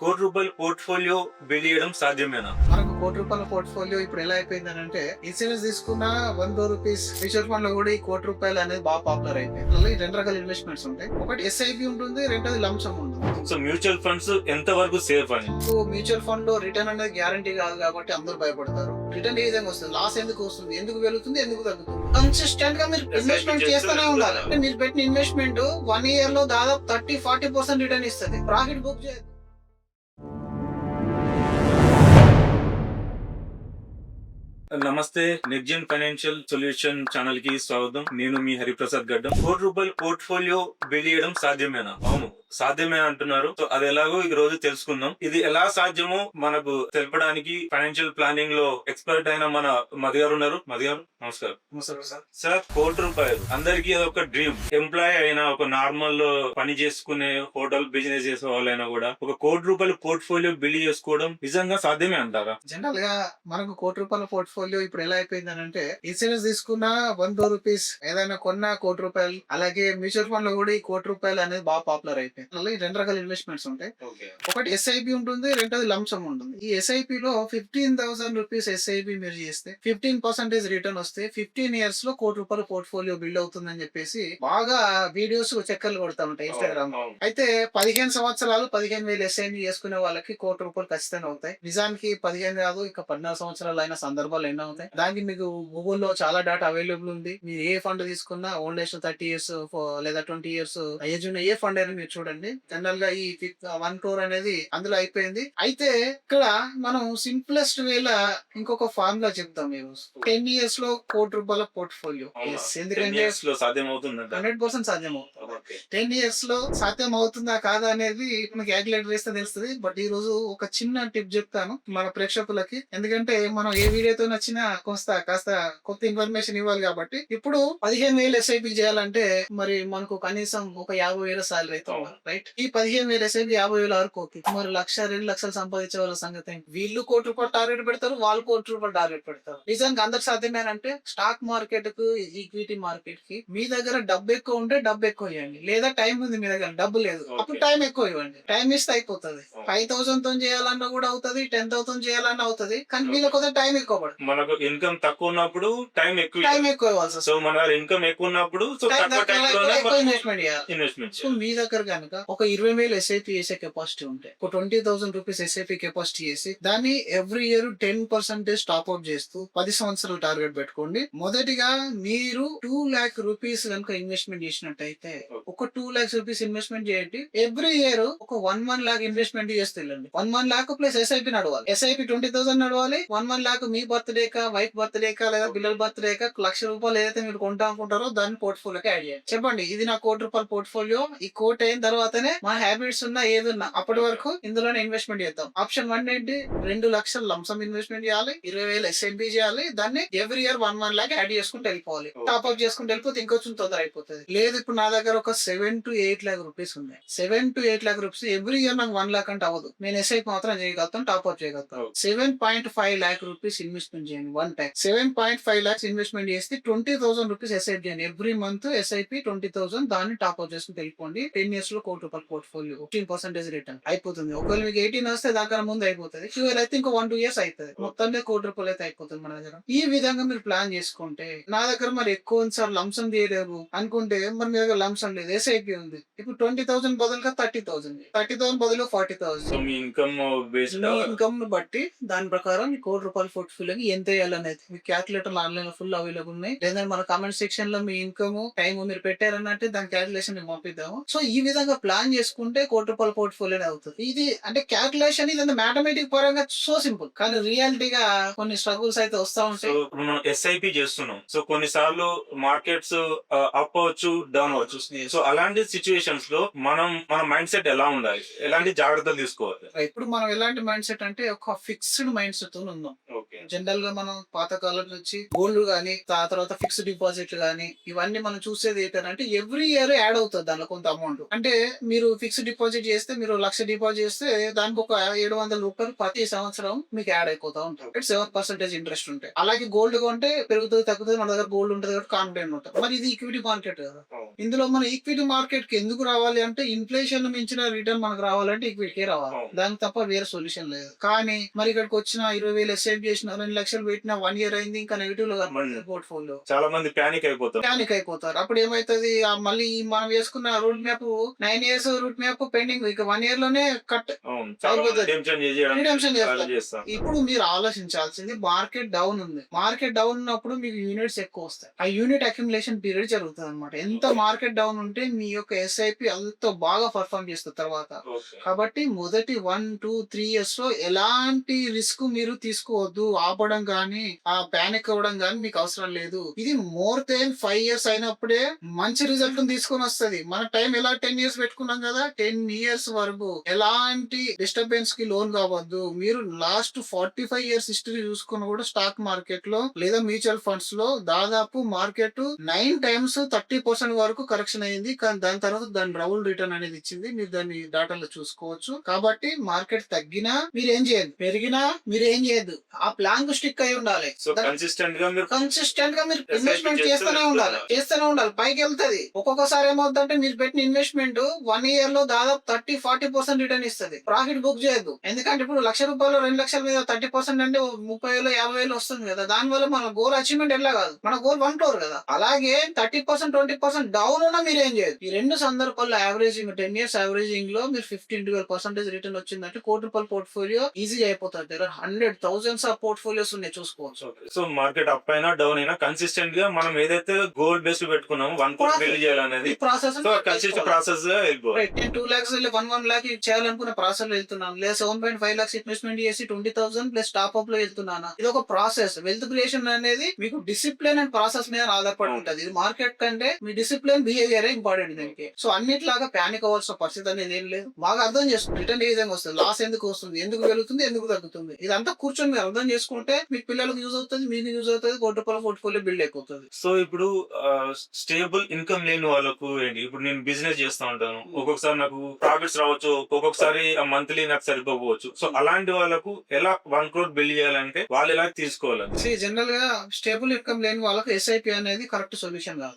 కోటి రూపాయల portfolio build చేయడం సాధ్యమేనా? మనకు కోటి రూపాయల పోర్ట్ఫోలియో ఇప్పుడు ఎలా అయిపోయింది అంటే ఇన్సూరెన్స్ తీసుకున్న వన్ రూపీస్ మ్యూచువల్ ఫండ్లో కూడా ఈ కోటి రూపాయలు అనేది బాగా పాపులర్ అయిపోయింది రెండు రకాల ఇన్వెస్ట్మెంట్స్ ఉంటాయి. ఒకటి ఎస్ఐపి ఉంటుంది రెండోది లంసమ్ ఉంటుంది. సో మ్యూచువల్ ఫండ్స్ ఎంత వరకు సేఫ్ అని? మ్యూచువల్ ఫండ్లో రిటర్న్ అనేది గ్యారంటీ కాదు కాబట్టి అందరూ భయపడతారు. రిటర్న్ ఏ విధంగా వస్తుంది? లాస్ ఎందుకు వస్తుంది? ఎందుకు పెరుగుతుంది ఎందుకు తగ్గుతుంది? కన్సిస్టెంట్గా మీరు ఇన్వెస్ట్మెంట్ చేస్తూనే ఉండాలి. మీరు పెట్టిన ఇన్వెస్ట్మెంట్ వన్ ఇయర్లో దాదాపు థర్టీ ఫార్టీ పర్సెంట్ రిటర్న్ ఇస్తుంది. ప్రాఫిట్ బుక్ చేయదు నమస్తే నెక్జెన్ ఫైనాన్షియల్ సొల్యూషన్ ఛానల్కి స్వాగతం. నేను మీ హరిప్రసాద్ గడ్డం. కోటి రూపాయల పోర్ట్ఫోలియో బిల్డ్ చేయడం సాధ్యమేనా? అవును. సాధ్యమే అంటున్నారు. సో అది ఎలాగో ఈ రోజు తెలుసుకుందాం. ఇది ఎలా సాధ్యమో మనకు తెలపడానికి ఫైనాన్షియల్ ప్లానింగ్లో ఎక్స్పర్ట్ అయిన మన మధు గారు ఉన్నారు. మధు గారు నమస్కారం. సార్. కోటి రూపాయలు. అందరికీ అదొక డ్రీమ్. ఎంప్లాయ్ అయినా ఒక నార్మల్ పని చేసుకునే హోటల్ బిజినెస్ చేసే వాళ్ళైనా కూడా ఒక కోటి రూపాయల పోర్ట్ఫోలియో బిల్డ్ చేసుకోవడం నిజంగా సాధ్యమే అంటారా? జనరల్గా మనకు కోటి రూపాయల పోర్ట్ఫోలియో ఇప్పుడు ఎలా అయిపోయింది అంటే ఇన్సూరెన్స్ తీసుకున్న వన్ టూ రూపీస్ ఏదైనా కొన్న కోటి రూపాయలు. అలాగే మ్యూచువల్ ఫండ్లో కూడా ఈ కోటి రూపాయలు అనేది బాగా పాపులర్ అయిపోయింది. అందులో ఈ రెండు రకాల ఇన్వెస్ట్మెంట్స్ ఉంటాయి. ఒకటి ఎస్ఐపి ఉంటుంది రెండోది లంసమ్ ఉంటుంది. ఈ ఎస్ఐపి లో ఫిఫ్టీన్ థౌసండ్ రూపీస్ ఎస్ఐపి మీరు చేస్తే ఫిఫ్టీన్ పర్సెంటేజ్ రిటర్న్ వస్తే ఫిఫ్టీన్ ఇయర్స్లో కోటి రూపాయల పోర్ట్ఫోలియో బిల్డ్ అవుతుందని చెప్పేసి బాగా వీడియోస్ చక్కర్లు కొడతా ఉంటాయి ఇన్స్టాగ్రామ్లో. అయితే పదిహేను సంవత్సరాలు పదిహేను వేలు ఎస్ఐని చేసుకునే వాళ్ళకి కోటి రూపాయలు ఖచ్చితంగా అవుతాయి. నిజానికి పదిహేను కాదు ఇక పద్నాలుగు సంవత్సరాలు అయిన సందర్భాలు ఎన్నో అవుతాయి దానికి మీకు గూగుల్లో చాలా డేటా అవైలబుల్ ఉంది. మీరు ఏ ఫండ్ తీసుకున్నా ఏజ్ థర్టీ ఇయర్స్ లేదా ట్వంటీ ఇయర్స్ ఏజ్ ఉన్న ఏ ఫండ్ అయినా మీరు చూడండి జనరల్గా ఈ వన్ క్రోర్ అనేది అందులో అయిపోయింది. అయితే ఇక్కడ మనం సింప్లెస్ట్ వేల ఇంకొక ఫార్ములా చెప్తాం మీరు టెన్ ఇయర్స్లో కోటి రూపాయల పోర్ట్ఫోలియో. ఎందుకంటే సాధ్యం హండ్రెడ్ పర్సెంట్ సాధ్యము. టెన్ ఇయర్స్లో సాధ్యం అవుతుందా కాదా అనేది మనకి క్యాలిక్యులేటర్ వేస్తే తెలుస్తుంది. బట్ ఈ రోజు ఒక చిన్న టిప్ చెప్తాను మన ప్రేక్షకులకి. ఎందుకంటే మనం ఏ వీడియోతో నచ్చినా కొంత కాస్త కొత్త ఇన్ఫర్మేషన్ ఇవ్వాలి కాబట్టి. ఇప్పుడు పదిహేను వేలు ఎస్ఐపి చేయాలంటే మరి మనకు కనీసం ఒక యాభై వేల సాలరీ రైట్? ఈ పదిహేను వేలు ఎస్ఐపి యాభై వేల వరకు ఓకే మరి లక్ష రెండు లక్షలు సంపాదించే వాళ్ళ సంగతి ఏంటి? వీళ్ళు కోటి రూపాయలు టార్గెట్ పెడతారు వాళ్ళు కోటి రూపాయలు టార్గెట్ పెడతారు. నిజానికి అందరికి సాధ్యమేనంటే స్టాక్ మార్కెట్కు ఈక్విటీ మార్కెట్కి మీ దగ్గర డబ్బు ఎక్కువ ఉంటే డబ్బు ఎక్కువ ఇవ్వండి. లేదా టైం ఉంది మీ దగ్గర డబ్బు లేదు. అప్పుడు టైం ఎక్కువ ఇవ్వండి. టైం ఇస్తే అయిపోతుంది. ఫైవ్ థౌసండ్తో చేయాలన్నా కూడా అవుతుంది టెన్ థౌసండ్ చేయాలన్నా అవుతుంది. కానీ వీళ్ళకి కొంచెం టైం ఎక్కువ పడుతుంది మనకు ఇన్కమ్ తక్కువ ఉన్నప్పుడు టైం ఎక్కువ టైం ఎక్కువ ఇవ్వాల్సి సో మన ఇన్కమ్ ఎక్కువ ఉన్నప్పుడు సో ఇన్వెస్ట్మెంట్ చేయాలి. ఇన్వెస్ట్మెంట్ సో మీ దగ్గర కనుక ఒక ఇరవై వేలు ఎస్ఐపి చేసే కెపాసిటీ ఉంటే ఒక twenty thousand rupees SIP capacity చేసి దాన్ని every year ten percentage top up చేస్తూ పది సంవత్సరాలు టార్గెట్ పెట్టుకోండి. మొదటిగా మీరు టూ లాక్ రూపీస్ కనుక ఇన్వెస్ట్మెంట్ చేసినట్టయితే ఒక టూ లాక్స్ రూపీస్ ఇన్వెస్ట్మెంట్ చేయండి. ఎవ్రీ ఇయర్ ఒక వన్ వన్ లాక్ ఇన్వెస్ట్మెంట్ చేస్తే వెళ్ళండి. One one lakh plus SIP నడవాలి. ఎస్ఐపి ట్వంటీ థౌసండ్ నడవాలి. వన్ వన్ లాక్ మీ బర్త్డే కా వైఫ్ బర్త్డే కా లేదా పిల్లల బర్త్డే కా లక్ష రూపాయలు ఏదైతే మీరు కొంటా అనుకుంటారో దాన్ని పోర్ట్ఫోలియోకి యాడ్ చేయండి. చెప్పండి ఇది నా కోటి రూపాయల పోర్ట్ఫోలియో ఈ కోట్ అయిన తర్వాతనే మా హ్యాబిట్స్ ఉన్నా ఏది ఉన్నా అప్పటి వరకు ఇందులోనే ఇన్వెస్ట్మెంట్ చేద్దాం. ఆప్షన్ వన్ ఏంటి? రెండు లక్షలు లంసమ్ ఇన్వెస్ట్మెంట్ చేయాలి ఇరవై వేలు ఎస్ఎంపీ చేయాలి దాన్ని every year one one lakh add చేసుకుంటూ వెళ్ళిపోవాలి. టాప్ అప్ చేసుకుంటూ వెళ్ళిపోతే ఇంకొంచెం తొందర అయిపోతుంది. లేదు ఇప్పుడు నా దగ్గర ఒక seven to eight lakh rupees ఉన్నాయి. Seven to eight lakh rupees every year నాకు వన్ లాక్ అంటే అవ్వదు. నేను ఎస్ఐపి మాత్రం చేయగలుగుతాను టాప్ అప్ చేయగలుగుతాను. Seven point five lakh rupees investment చేయండి one time seven point five lakhs investment చేస్తే ట్వంటీ థౌసండ్ రూపీస్ ఎస్ఐపి చేయండి. Every month SIP twenty thousand దాన్ని టాప్ అప్ చేసుకుని వెళ్ళిపోండి. టెన్ ఇయర్స్లో కోటి రూపాయల పోర్ట్ఫోలియో ఫిఫ్టీన్ పర్సెంటేజ్ రిటర్న్ అయిపోతుంది. ఒకవేళ మీకు ఎయిటీన్ వస్తే దాకా ముందు అయిపోతుంది. ట్వెల్వ్ అయితే ఇంకో వన్ టూ ఇయర్స్ అవుతుంది మొత్తం కోటి రూపాయలు అయితే అయిపోతుంది మన దగ్గర. ఈ విధంగా మీరు ప్లాన్ చేసుకుంటే నా దగ్గర మరి ఎక్కువ సార్ లంసం తీయలేరు అనుకుంటే మరి మీ దగ్గర లంసం లేదు. ఎస్ఐపి ఉంది. ఇప్పుడు ట్వంటీ థౌసండ్ బదులుగా థర్టీ థౌసండ్ థర్టీ థౌసండ్ బదులు ఫార్టీ థౌసండ్ మీ ఇన్కమ్ మీ ఇన్కమ్ బట్టి దాని ప్రకారం ఈ కోటి రూపాయల పోర్ట్ఫోలియోకి ఎంత వేయాలనేది. మీ క్యాలిక్యులేటర్ ఆన్లైన్లో ఫుల్ అవైలబుల్ ఉన్నాయి. లేదంటే మన కామెంట్ సెక్షన్లో మీ ఇన్కమ్ టైం మీరు పెట్టారన్నట్టు దాని క్యాలిక్యులేషన్ మేము పంపిద్దాము. సో ఈ విధంగా ప్లాన్ చేసుకుంటే కోటి రూపాయల పోర్ట్ఫోలియో అవుతుంది. ఇది అంటే క్యాలిక్యులేషన్ ఇది మ్యాథమెటిక్ పరంగా సో సింపుల్ కానీ రియాలిటీగా కొన్ని స్ట్రగుల్స్ అయితే వస్తా ఉంటాయి. ఇప్పుడు మనం ఎస్ఐపి చేస్తున్నాం. సో కొన్నిసార్లు మార్కెట్స్ అప్ అవ్వచ్చు డౌన్ అవ్వచ్చు. సో అలాంటి సిచ్యువేషన్స్లో మనం మన మైండ్ సెట్ ఎలా ఉండాలి? ఎలాంటి జాగ్రత్తలు తీసుకోవాలి? ఇప్పుడు మనం ఎలాంటి మైండ్ సెట్ అంటే ఒక ఫిక్స్డ్ మైండ్ సెట్తో ఉందాం. జనరల్గా మనం పాతకాలం నుంచి గోల్డ్ గానీ ఆ తర్వాత ఫిక్స్డ్ డిపాజిట్ గానీ ఇవన్నీ మనం చూసేది ఏంటంటే ఎవ్రీ ఇయర్ యాడ్ అవుతుంది దానిలో కొంత అమౌంట్ అంటే మీరు ఫిక్స్డ్ డిపాజిట్ చేస్తే మీరు లక్ష డిపాజిట్ చేస్తే దానికి ఒక ఏడు వందల రూపాయలు ప్రతి సంవత్సరం మీకు యాడ్ అయిపోతా ఇట్ సెవెన్ పర్సెంటేజ్ ఇంట్రెస్ట్ ఉంటాయి అలాగే గోల్డ్ కొంటే పెరుగుతుంది తగ్గుతుంది మన దగ్గర గోల్డ్ ఉంటుంది కాబట్టి కాన్ఫిడెంట్ ఉంటుంది మరి ఇది ఈక్విటీ మార్కెట్ కదా. ఇందులో మన ఈక్విటీ మార్కెట్కి ఎందుకు రావాలి అంటే ఇన్ఫ్లేషన్ మించిన రిటర్న్ మనకు రావాలంటే ఈక్విటీకే రావాలి. దానికి తప్ప వేరే సొల్యూషన్ లేదు. కానీ మరి ఇక్కడికి వచ్చిన ఇరవై వేలు ఎస్ఐప్ చేసిన రెండు లక్షలు పెట్టిన వన్ ఇయర్ అయింది ఇంకా నెగిటివ్లో. పోర్ట్ఫోలియో చాలా మంది ప్యానిక్ అయిపోతారు. ప్యానిక్ అయిపోతారు. అప్పుడు ఏమైతుంది? మళ్ళీ మనం వేసుకున్న route map nine years route map pending. ఇక వన్ ఇయర్లోనే కట్ చేస్తారు. ఇప్పుడు మీరు ఆలోచించాల్సింది మార్కెట్ డౌన్ ఉంది. మార్కెట్ డౌన్ ఉన్నప్పుడు మీకు యూనిట్స్ ఎక్కువ వస్తాయి. ఆ యూనిట్ అక్యుములేషన్ పీరియడ్ జరుగుతుంది అనమాట ఎంత మార్కెట్ డౌన్ ఉంటే మీ యొక్క ఎస్ఐపి అంత బాగా పర్ఫామ్ చేస్తుంది తర్వాత. కాబట్టి మొదటి వన్ టూ త్రీ ఇయర్స్లో ఎలాంటి రిస్క్ మీరు తీసుకోవద్దు. ఆపడం గానీ ఆ ప్యానిక్ అవ్వడం గానీ మీకు అవసరం లేదు. ఇది మోర్ దెన్ ఫైవ్ ఇయర్స్ అయినప్పుడే మంచి రిజల్ట్ తీసుకొని వస్తది. మన టైం ఎలా టెన్ ఇయర్స్ పెట్టుకున్నాం కదా టెన్ ఇయర్స్ వరకు. ఎలాంటి డిస్టర్బెన్స్కి లోన్ కావద్దు. మీరు last forty five years history చూసుకుని కూడా స్టాక్ మార్కెట్లో లేదా మ్యూచువల్ ఫండ్స్లో దాదాపు market nine times thirty percent వరకు కరెక్షన్ అయింది. కానీ దాని తర్వాత దాని డబుల్ రిటర్న్ అనేది ఇచ్చింది. మీరు దాన్ని డాటాలో చూసుకోవచ్చు. కాబట్టి మార్కెట్ తగ్గినా మీరు ఏం చేయదు పెరిగినా మీరు ఏం చేయదు ఆ ప్లాన్కు స్టిక్ అయి ఉండాలి. కన్సిస్టెంట్గా మీరు కన్సిస్టెంట్గా మీరు ఇన్వెస్ట్మెంట్ చేస్తూనే ఉండాలి. చేస్తూనే ఉండాలి. పైకి వెళ్తది. ఒక్కొక్కసారి ఏమవుతుందంటే మీరు పెట్టిన ఇన్వెస్ట్మెంట్ వన్ ఇయర్లో దాదాపు థర్టీ ఫార్టీ పర్సెంట్ రిటర్న్ ఇస్తుంది. ప్రాఫిట్ బుక్ చేయొద్దు. ఎందుకంటే ఇప్పుడు లక్ష రూపాయలు రెండు లక్షల మీద థర్టీ పర్సెంట్ అంటే ముప్పై వేలు యాభై వేలు వస్తుంది కదా. దాని వల్ల మన గోల్ అచీవ్మెంట్ ఎలా కాదు? మన గోల్ వన్ క్రోర్ కదా. అలాగే thirty percent twenty percent down ఉన్నా మీరు ఏం చేయదు ఈ రెండు సందర్భాల్లో యావరేజింగ్ టెన్ ఇయర్స్ యావరేజింగ్లో మీరు ఫిఫ్టీన్ ట్వెల్వ్ పర్సెంటేజ్ రిటర్న్ వచ్చిందంటే కోటి రూపాయల పోర్ట్ఫోలియో ఈజీగా అయిపోతుంది. దగ్గర హండ్రెడ్ థౌసండ్స్ ఆఫ్ పోర్ట్ఫోలియోస్ ఉన్నాయి చూసుకోవచ్చు. సో మార్కెట్ అప్ అయినా డౌన్ అయినా కన్సిస్టెంట్గా మనం ఏదైతే గోల్ బేస్డ్ పెట్టుకున్నాము వన్ కోట్. బిల్డ్ చేయాలనేది ప్రాసెస్ కన్సిస్టెంట్ ప్రాసెస్ వెళ్ళిపోవాలి టూ లాక్స్ వెళ్ళి వన్ వన్ లాక్ చేయాలనుకున్న ప్రాసెస్లో వెళ్తున్నాను. లేదా seven point five lakhs investment చేసి ట్వంటీ థౌసండ్ ప్లస్ టాప్ అప్లో వెళ్తున్నాను? ఇది ఒక ప్రాసెస్ వెల్త్ క్రియేషన్ అనేది మీకు డిసిప్లిన్ అండ్ ప్రాసెస్ మీద ఆధారపడి ఉంటుంది. ఇది మార్కెట్ కంటే మీ డిసిప్లిన్ బిహేవియర్ ఇంపార్టెంట్ దీనికి. సో అన్నిట్లాగా ప్యానిక్ అవ్వాల్సిన పరిస్థితి అనేది ఏం లేదు. బాగా అర్థం చేసుకోండి రిటర్న్ ఏ విధంగా వస్తుంది? లాస్ ఎందుకు వస్తుంది? ఎందుకు పెరుగుతుంది? ఎందుకు తగ్గుతుంది? ఇదంతా కూర్చొని మీరు అర్థం చేసుకుంటే మీ పిల్లలకు యూజ్ అవుతుంది మీకు యూజ్ అవుతుంది కోటి రూపాయల పోర్ట్ఫోలియో బిల్డ్ అయిపోతుంది. సో ఇప్పుడు స్టేబుల్ ఇన్కమ్ లేని వాళ్ళకు ఏంటి? ఇప్పుడు నేను బిజినెస్ చేస్తా ఉంటాను ఒక్కొక్కసారి నాకు ప్రాఫిట్స్ రావచ్చు ఒక్కొక్కసారి మంత్లీ నాకు సరిపోవచ్చు సో అలాంటి వాళ్ళకు ఎలా వన్ క్రోర్ బిల్డ్ చేయాలంటే వాళ్ళు ఎలా తీసుకోవాలి? జనరల్గా స్టేబుల్ ఇన్కమ్ లేని వాళ్ళకి ఎస్ఐపి అనేది కరెక్ట్ సొల్యూషన్ కాదు.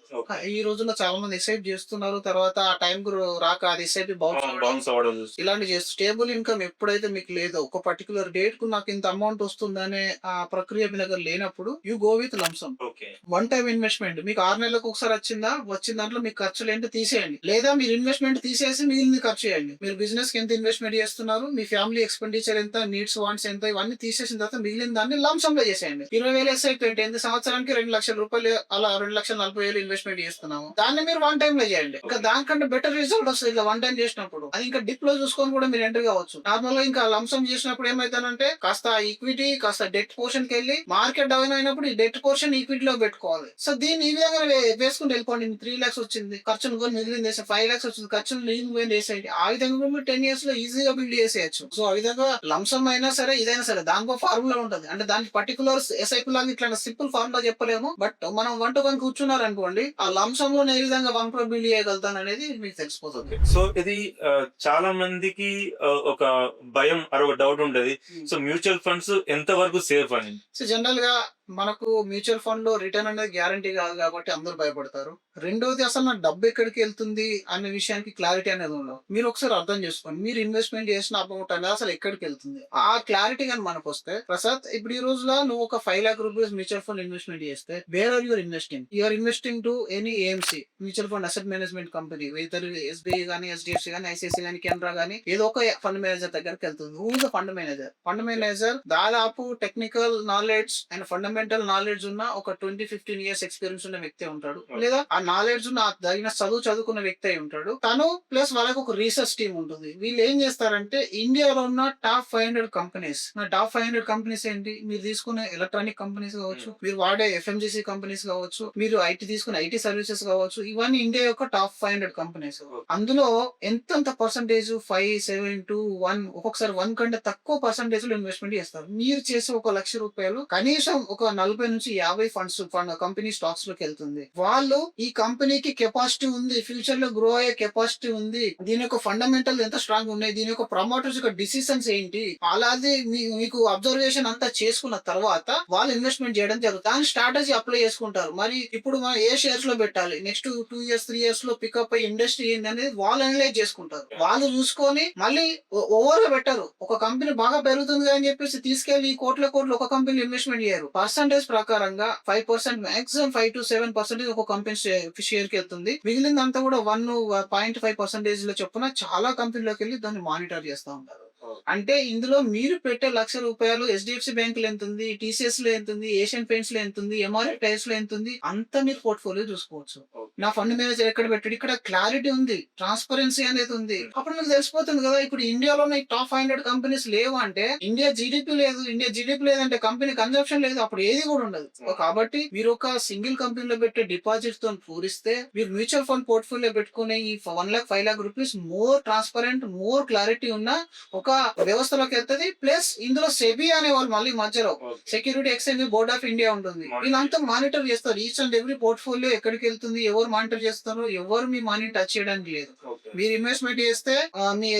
ఈ రోజుల్లో చాలా మంది ఎస్ఐపి చేస్తున్నారు తర్వాత ఆ టైం కు రాక అది ఎస్ఐపి బౌన్స్ అవ్వడం ఇలాంటి చేస్తూ స్టేబుల్ ఇన్కమ్ ఎప్పుడైతే మీకు లేదో ఒక పర్టికులర్ డేట్కు నాకు ఇంత అమౌంట్ వస్తుందనే ఆ ప్రక్రియ మీ దగ్గర లేనప్పుడు you go with lumpsum okay one time investment మీకు ఆరు నెలలకు ఒకసారి వచ్చిందా? వచ్చిన దాంట్లో మీకు ఖర్చులు ఏంటో? తీసేయండి. లేదా మీరు ఇన్వెస్ట్మెంట్ తీసేసి మిగిలింది ఖర్చు చేయండి. మీరు బిజినెస్కి ఎంత ఇన్వెస్ట్మెంట్ చేస్తున్నారు మీ ఫ్యామిలీ ఎక్స్పెండిచర్ ఎంత నీడ్స్ వాంట్స్ ఎంత ఇవన్నీ తీసేసిన తర్వాత మిగిలిన దాన్ని లంసమ్లో చేసేయండి. ఇరవై వేలు ఎస్ఐ పెట్టి ఎంత? సంవత్సరానికి రెండు లక్షల రూపాయలు అలా రెండు లక్షల నలభై వేలు ఇన్వెస్ట్మెంట్ చేస్తున్నాము. దాన్ని మీరు వన్ టైం లో చేయండి. ఇంకా దానికంటే బెటర్ రిజల్ట్ వస్తుంది ఇలా వన్ టైం చేసినప్పుడు. అది ఇంకా డిప్లో చూసుకొని కూడా మీరు ఎంటర్ కావచ్చు. నార్మల్గా ఇంకా లంసం చేసినప్పుడు ఏమైతుందంటే కాస్త ఈక్విటీ కాస్త డెట్ పోర్షన్కి వెళ్ళి మార్కెట్ డౌన్ అయినప్పుడు ఈ డెట్ పోర్షన్ ఈక్విటీ లో పెట్టుకోవాలి. సో దీన్ని ఈ విధంగా వే- వేసుకుంటూ వెళ్ళిపోండి. త్రీ లాక్స్ వచ్చింది ఖర్చును కూడా మిగిలింది ఫైవ్ లాక్స్ వచ్చింది ఖర్చులు మిగిలిన పోయింది వేసేయండి ఆ విధంగా కూడా మీరు టెన్ ఇయర్స్లో ఈజీగా బిల్డ్ చేసేయచ్చు. సో ఆ విధంగా లంసం అయినా సరే ఇదైనా సరే దానికో ఫార్ములా ఉంటుంది. అంటే దానికి పర్టికులర్ ఎస్ఐపి లాగా ఇట్లా సింపుల్ ఫార్ములా చెప్పలేము. బట్ మనం వన్ టు వన్ కూర్చున్నారు అనుకోండి ఆ లంసం లో ఏ విధంగా వన్ క్రోర్ బిల్డ్ చేయగలుగుతాను అనేది మీకు తెలిసిపోతుంది. సో ఇది చాలా మందికి ఒక భయం అర ఒక డౌట్ ఉంటది సో మ్యూచువల్ ఫండ్స్ ఎంత వరకు సేఫ్ అని? సో జనరల్గా మనకు మ్యూచువల్ ఫండ్లో రిటర్న్ అనేది గ్యారంటీ కాదు కాబట్టి అందరూ భయపడతారు. రెండోది అసలు నా డబ్బు ఎక్కడికి వెళ్తుంది అనే విషయానికి క్లారిటీ అనేది ఉండదు. మీరు ఒకసారి అర్థం చేసుకోండి. మీరు ఇన్వెస్ట్మెంట్ చేసిన అమౌంట్ అనేది అసలు ఎక్కడికి వెళ్తుంది? ఆ క్లారిటీ కానీ మనకు వస్తే ప్రసాద్ ఇప్పుడు ఈ రోజులో నువ్వు ఒక five lakh rupees mutual fund investment చేస్తే where are your investing you are investing to any AMC mutual fund asset management company ఇతర ఎస్బీఐ కానీ ఎస్డిఎఫ్సి కానీ ఐసిఐసి కానీ కెనరా కానీ ఏదో ఒక ఫండ్ మేనేజర్ దగ్గరికి వెళ్తుంది. Who the fund manager fund manager దాదాపు technical knowledge and fundamental knowledge ఉన్న ఒక ట్వంటీ ఫిఫ్టీన్ ఇయర్స్ ఎక్స్పీరియన్స్ ఉన్న వ్యక్తి ఉంటాడు. లేదా ఆ నాలెడ్జ్ ఉన్న తగిన చదువు చదువుకున్న వ్యక్తి అయి ఉంటాడు. తను ప్లస్ వాళ్ళకి ఒక రీసెర్చ్ టీమ్ ఉంటుంది. వీళ్ళు ఏం చేస్తారంటే ఇండియాలో ఉన్న top five hundred companies top five hundred companies ఏంటి? మీరు తీసుకునే ఎలక్ట్రానిక్ కంపెనీస్ కావచ్చు మీరు వాడే ఎఫ్ఎంజీసీ కంపెనీస్ కావచ్చు మీరు ఐటీ తీసుకునే ఐటీ సర్వీసెస్ కావచ్చు ఇవన్నీ ఇండియా యొక్క టాప్ ఫైవ్ హండ్రెడ్ కంపెనీస్ అందులో ఎంతంత percentage five seven two one ఒక్కొక్కసారి వన్ కంటే తక్కువ పర్సంటేజ్లో ఇన్వెస్ట్మెంట్ చేస్తారు. మీరు చేసే ఒక లక్ష రూపాయలు కనీసం ఒక నలభై నుంచి యాభై ఫండ్స్ ఫండ్ కంపెనీ స్టాక్స్లోకి వెళ్తుంది. వాళ్ళు ఈ కంపెనీకి కెపాసిటీ ఉంది ఫ్యూచర్లో గ్రో అయ్యే కెపాసిటీ ఉంది. దీని యొక్క ఫండమెంటల్ ఎంత స్ట్రాంగ్ ఉన్నాయి దీని యొక్క ప్రమోటర్స్ యొక్క డిసిషన్స్ ఏంటి? అలాగే మీ- మీకు అబ్జర్వేషన్ అంతా చేసుకున్న తర్వాత వాళ్ళు ఇన్వెస్ట్మెంట్ చేయడం జరుగుతుంది. దాని స్ట్రాటజీ అప్లై చేసుకుంటారు. మరి ఇప్పుడు మనం ఏ షేర్స్లో పెట్టాలి? నెక్స్ట్ టూ ఇయర్స్ త్రీ ఇయర్స్లో పికప్ అయ్యి ఇండస్ట్రీ ఏంటి అనేది వాళ్ళు అనలైజ్ చేసుకుంటారు. వాళ్ళు చూసుకొని మళ్ళీ ఓవర్గా పెట్టరు. ఒక కంపెనీ బాగా పెరుగుతుంది అని చెప్పేసి తీసుకెళ్ళి కోట్ల కోట్లు ఒక కంపెనీ ఇన్వెస్ట్మెంట్ చేయరు. పర్సంటేజ్ ప్రకారంగా five percent maximum five to seven percentage ఒక కంపెనీ షేర్కి వెళ్తుంది మిగిలిందంతా కూడా వన్ పాయింట్ ఫైవ్ పర్సెంటేజ్లో చొప్పున చాలా కంపెనీలోకి వెళ్ళి దాన్ని మానిటర్ చేస్తా ఉంటారు. అంటే ఇందులో మీరు పెట్టే లక్ష రూపాయలు హెచ్డిఎఫ్సి బ్యాంక్లో ఎంత ఉంది టీసీఎస్లో ఎంత ఉంది ఏషియన్ పెయింట్స్లో ఎంత ఉంది ఎంఆర్ఎఫ్ టైర్స్లో ఎంత ఉంది అంత మీరు పోర్ట్ఫోలియో చూసుకోవచ్చు. నా ఫండ్ మేనేజర్ ఎక్కడ పెట్టాడు? ఇక్కడ క్లారిటీ ఉంది. ట్రాన్స్పరెన్సీ అనేది ఉంది. అప్పుడు మీకు తెలిసిపోతుంది కదా ఇప్పుడు ఇండియాలో టాప్ ఫైవ్ హండ్రెడ్ కంపెనీస్ లేవు అంటే ఇండియా జీడిపి లేదు ఇండియా జీడిపి లేదంటే కంపెనీ కన్సంప్షన్ లేదు అప్పుడు ఏది కూడా ఉండదు. కాబట్టి మీరు ఒక సింగిల్ కంపెనీలో పెట్టే డిపాజిట్తో పూరిస్తే మీరు మ్యూచువల్ ఫండ్ పోర్ట్ఫోలియో పెట్టుకునే ఈ one lakh five lakh rupees more transparent more clarity ఉన్న ఒక వ్యవస్థలోకి వెళ్తుంది ప్లస్ ఇందులో సెబీ అనే వాళ్ళు మళ్ళీ మధ్యలో. Security exchange board of India ఉంటుంది. వీళ్ళంతా మానిటర్ చేస్తారు. ఈచ్ అండ్ ఎవ్రీ పోర్ట్ఫోలియో ఎక్కడికి వెళ్తుంది ఎవరు మానిటర్ చేస్తారు ఎవరు మీ మనీ టచ్ చేయడానికి లేదు. మీరు ఇన్వెస్ట్మెంట్ చేస్తే మీ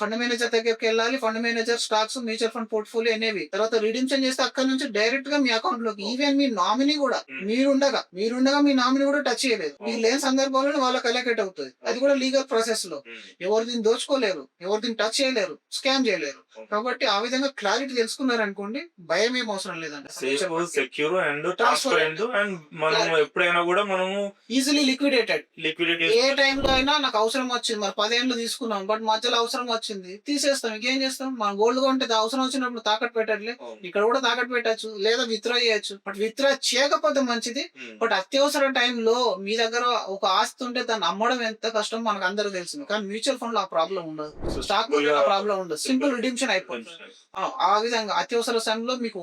ఫండ్ మేనేజర్ దగ్గరికి వెళ్ళాలి. Fund manager stocks mutual fund portfolio అనేవి. తర్వాత రిడీమ్షన్ చేస్తే అక్కడ నుంచి డైరెక్ట్గా మీ అకౌంట్లోకి ఈవెన్ మీ నామినీ కూడా Hmm. మీరుండగా మీరుండగా మీ నామినీ కూడా టచ్ చేయలేదు. మీకు లేని సందర్భంలో వాళ్ళకి అలొకేట్ అవుతుంది. అది కూడా లీగల్ ప్రాసెస్లో. ఎవరు దీన్ని దోచుకోలేరు ఎవరు దీన్ని టచ్ చేయలేరు. స్కామ్ చేయలేరు. కాబట్టి ఆ విధంగా క్లారిటీ తెలుసుకున్నారు అనుకోండి భయం ఏం అవసరం లేదండి. Safe secure and transparent and మనం ఎప్పుడైనా కూడా మనము ఈజీలీ లిక్విడేటెడ్ లిక్విడిటీ ఏ టైంలో అయినా నాకు అవసరం వచ్చింది. మరి పదేళ్ళు తీసుకున్నాం బట్ మధ్యలో అవసరం వచ్చింది. తీసేస్తాం ఇంకేం చేస్తాం? మన గోల్డ్ కొంటే అవసరం వచ్చినప్పుడు తాకట్టు పెట్టట్లే. ఇక్కడ కూడా తాకట్టు పెట్టచ్చు లేదా విత్డ్రా చేయొచ్చు. బట్ విత్డ్రా చేయకపోతే మంచిది. బట్ అత్యవసర టైంలో మీ దగ్గర ఒక ఆస్తి ఉంటే దాన్ని అమ్మడం ఎంత కష్టం మనకు అందరూ తెలిసింది. కానీ మ్యూచువల్ ఫండ్లో ఆ ప్రాబ్లం ఉండదు. స్టాక్ మార్కెట్ ఆ ప్రాబ్లం ఉండదు. సింపుల్ రిడిమ్షన్ అయిపోయింది. ఆ, విధంగా అత్యవసర సమయంలో మీకు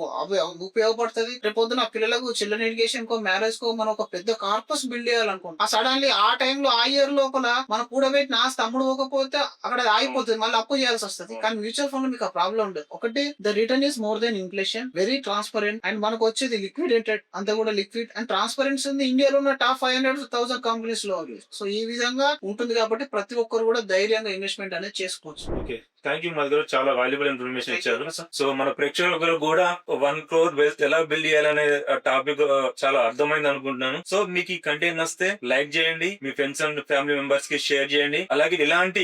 ఉపయోగపడుతుంది. రేపు పొద్దున పిల్లలకు చిల్డ్రన్ ఎడ్యుకేషన్ కో మ్యారేజ్ కో మనం ఒక పెద్ద కార్పస్ బిల్డ్ చేయాలనుకుంటాం ఆ సడన్లీ ఆ టైంలో ఆ ఇయర్ లోపల మనం కూడబెట్టిన ఆస్తి అమ్ముడు పోకపోతే అక్కడ అది ఆగిపోతుంది. మళ్ళీ అప్పు చేయాల్సి వస్తుంది. కానీ మ్యూచువల్ ఫండ్ మీకు ఆ ప్రాబ్లం ఉండదు ఒకటి the return is more than inflation. Very transparent. And మనకు వచ్చేది లిక్విడేటెడ్. అంతా కూడా లిక్విడ్. అండ్ ట్రాన్స్పరెన్సీ ఉంది. ఇండియాలో ఉన్న టాప్ ఫైవ్ హండ్రెడ్ థౌసండ్ కంపెనీస్లో సో ఈ విధంగా ఉంటుంది కాబట్టి ప్రతి ఒక్కరు కూడా ధైర్యంగా ఇన్వెస్ట్మెంట్ అనేది చేసుకోవచ్చు. ఓకే. థ్యాంక్ యూ మా దగ్గర చాలా వాల్యుబుల్ ఇన్ఫర్మేషన్ ఇచ్చారు. సో మన ప్రేక్షకులకు కూడా వన్ క్రోర్ బేస్ ఎలా బిల్డ్ చేయాలనే టాపిక్ చాలా అర్థమైంది అనుకుంటున్నాను. సో మీకు ఈ కంటెంట్ నస్తే లైక్ చేయండి. మీ ఫ్రెండ్స్ అండ్ ఫ్యామిలీ మెంబర్స్కి షేర్ చేయండి. అలాగే ఇలాంటి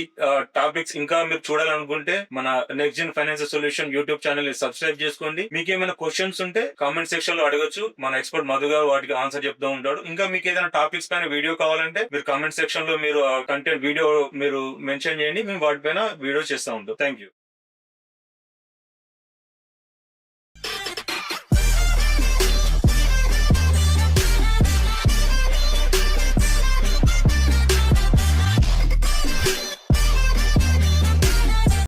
టాపిక్స్ ఇంకా మీరు చూడాలనుకుంటే మన next gen financial solution YouTube ఛానల్ని సబ్స్క్రైబ్ చేసుకోండి. మీకు ఏమైనా క్వశ్చన్స్ ఉంటే కామెంట్ సెక్షన్లో అడగచ్చు. మన ఎక్స్పర్ట్ మధు గారు వాటికి ఆన్సర్ చెప్తూ ఉంటాడు. ఇంకా మీకు ఏదైనా టాపిక్స్ పైన వీడియో కావాలంటే మీరు కామెంట్ సెక్షన్లో మీరు కంటెంట్ వీడియో మీరు మెన్షన్ చేయండి. మేము వాటిపైన వీడియో చేస్తూ ఉంటాం. Thank you